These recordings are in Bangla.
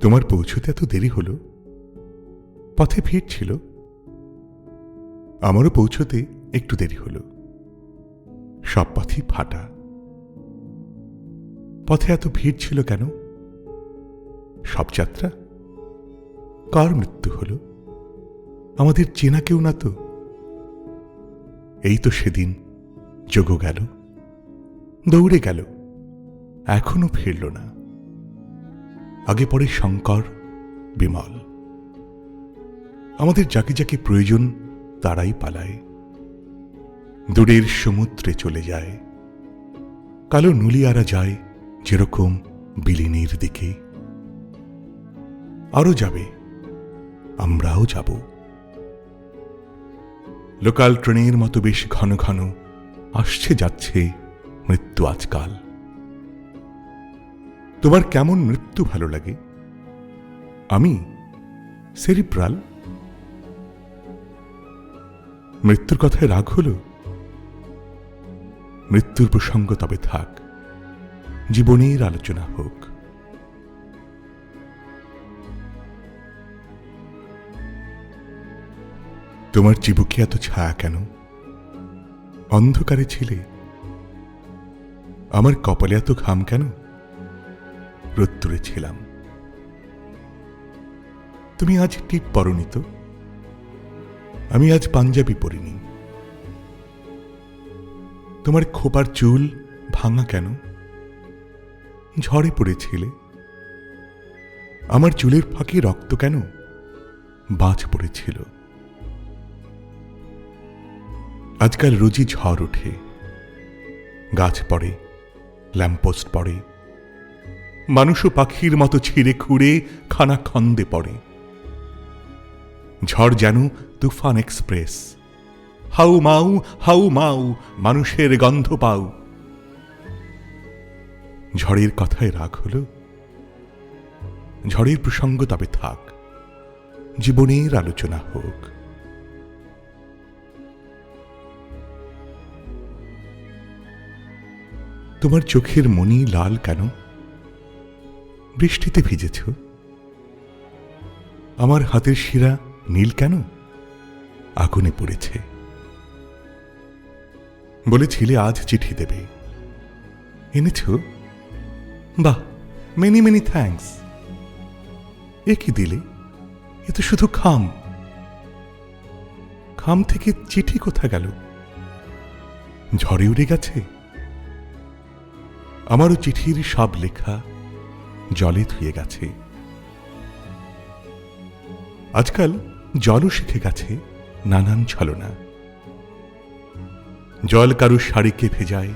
তোমার পৌঁছতে এত দেরি হলো? পথে ভিড় ছিল। আমারও পৌঁছতে একটু দেরি হলো। সব পথই ফাটা। পথে এত ভিড় ছিল কেন? সব যাত্রা? কার মৃত্যু হল? আমাদের চেনা কেউ না তো? এই তো সেদিন যোগ গেল। দৌড়ে গেল। এখনও ফিরল না। আগে পরে শঙ্কর, বিমল। আমাদের যাকে যাকে প্রয়োজন, তারাই পালায়। দূরের সমুদ্রে চলে যায়। কালো নুলিয়ারা যায় যেরকম বিলিনীর দিকে। আরও যাবে, আমরাও যাব। লোকাল ট্রেনের মতো বেশ ঘন ঘন আসছে যাচ্ছে মৃত্যু আজকাল। তোমার কেমন মৃত্যু ভালো লাগে? আমি সেরিব্রাল মৃত্যুর কথায় রাগ হলো? মৃত্যুর প্রসঙ্গ তবে থাক, জীবনের আলোচনা হোক। তোমার চিবুকে এত ছায়া কেন? অন্ধকারে ছিলে। আমার কপালে এত ঘাম কেন? রোত্তরে ছিলাম। তুমি আজ টিপ পরনি তো? আমি আজ পাঞ্জাবি পরিনি। তোমার খোপার চুল ভাঙা কেন? ঝড়ে পড়েছিলে। আমার চুলের ফাঁকে রক্ত কেন বাজ পড়েছিল? আজকাল রোজই ঝড় ওঠে। গাছ পড়ে ল্যাম্পোস্ট পড়ে মানুষ পাখির মতো ছিঁড়ে খুঁড়ে খানা খন্দে পড়ে। ঝড় যেন তুফান এক্সপ্রেস। হাউ মাউ হাউ মাউ, মানুষের গন্ধ পাও। ঝড়ের কথায় রাগ হল। ঝড়ের প্রসঙ্গ তবে থাক। জীবনের আলোচনা হোক। তোমার চোখের মনি লাল কেন? বৃষ্টিতে ভিজেছ? আমার হাতের শিরা নীল কেন? আগুনে পড়েছে। বলেছিলে আজ চিঠি দেবে। এনেছ? বাহ মেনি মেনি থ্যাঙ্কস এ কি দিলে? এ তো শুধু খাম। খাম থেকে চিঠি কোথা গেল? ঝড়ে উড়ে গেছে? আমারও চিঠির সব লেখা জলে ধুয়ে গেছে। আজকাল জলও শিখে গেছে, নানান ছলনা। জল কারও শাড়িকে ভেজায়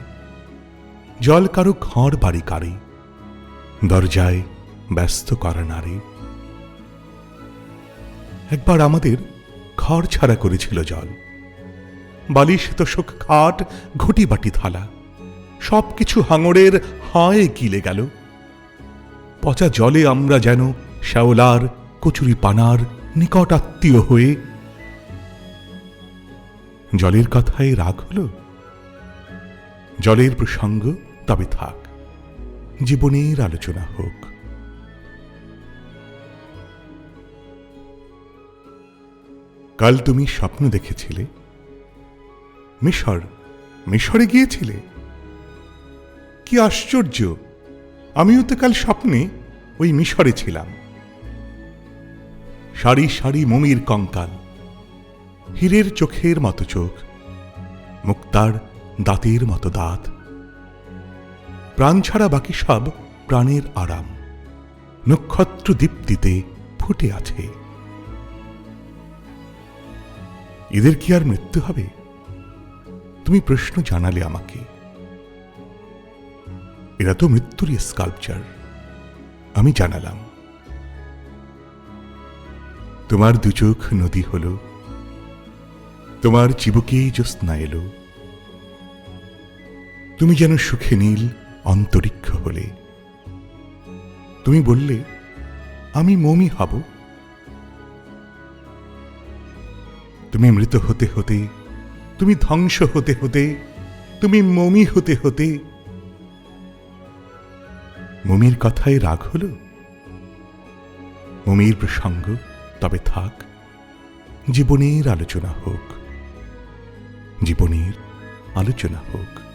জল কারও ঘর বাড়ি কারে দরজায় ব্যস্ত করা নারে একবার আমাদের ঘর ছাড়া করেছিল জল। বালিশ, তোষক, খাট ঘটি বাটি থালা, সবকিছু হাঙরের হায় গিলে গেল। পচা জলে আমরা যেন শ্যাওলার, কচুরি পানার নিকট আত্মীয় হয়ে। জলের কথায় রাগ হল? জলের প্রসঙ্গ তবে থাক, জীবনের আলোচনা হোক। কাল তুমি স্বপ্ন দেখেছিলে? মিশর, মিশরে গিয়েছিলে? কি আশ্চর্য! আমিও তো কাল স্বপ্নে ওই মিশরে ছিলাম। সারি সারি মমির কঙ্কাল, হীরের চোখের মতো চোখ, মুক্তার দাঁতের মতো দাঁত। প্রাণ ছাড়া বাকি সব প্রাণের আরাম, নক্ষত্র দীপ্তিতে ফুটে আছে। এদের কি আর মৃত্যু হবে? তুমি প্রশ্ন জানালে আমাকে। এরা তো মৃত্যুর স্কাল্পচার আমি জানালাম। তোমার দুচোখ নদী হল। তোমার চিবুকেই জ্যোৎস্না এলো। তুমি যেন সুখে নীল অন্তরিক্ষ হলে। তুমি বললে, আমি মমি হব। তুমি মৃত হতে হতে, তুমি ধ্বংস হতে হতে, তুমি মমি হতে হতে মমির কথায় রাগ হল? মমির প্রসঙ্গ তবে থাক জীবনের আলোচনা হোক। জীবনের আলোচনা হোক।